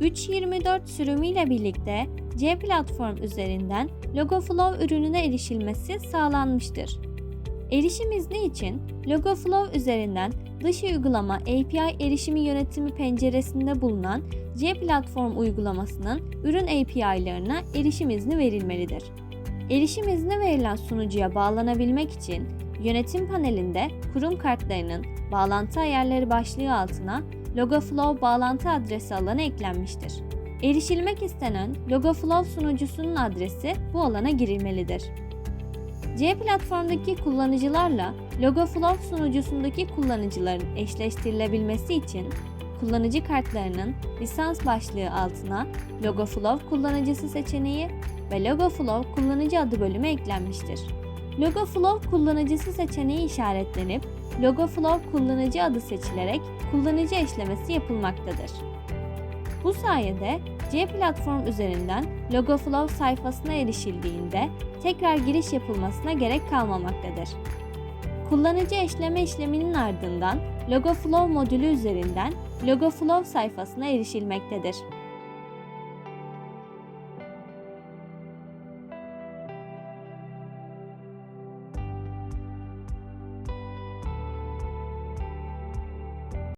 3.24 sürümüyle birlikte C platform üzerinden LogoFlow ürününe erişilmesi sağlanmıştır. Erişim izni için LogoFlow üzerinden dış uygulama API erişimi yönetimi penceresinde bulunan C platform uygulamasının ürün API'larına erişim izni verilmelidir. Erişim izni verilen sunucuya bağlanabilmek için yönetim panelinde kurum kartlarının bağlantı ayarları başlığı altına LogoFlow bağlantı adresi alanı eklenmiştir. Erişilmek istenen LogoFlow sunucusunun adresi bu alana girilmelidir. C platformdaki kullanıcılarla LogoFlow sunucusundaki kullanıcıların eşleştirilebilmesi için kullanıcı kartlarının lisans başlığı altına LogoFlow kullanıcısı seçeneği ve LogoFlow kullanıcı adı bölümü eklenmiştir. LogoFlow kullanıcısı seçeneği işaretlenip LogoFlow kullanıcı adı seçilerek kullanıcı eşlemesi yapılmaktadır. Bu sayede C platform üzerinden LogoFlow sayfasına erişildiğinde tekrar giriş yapılmasına gerek kalmamaktadır. Kullanıcı eşleme işleminin ardından LogoFlow modülü üzerinden LogoFlow sayfasına erişilmektedir.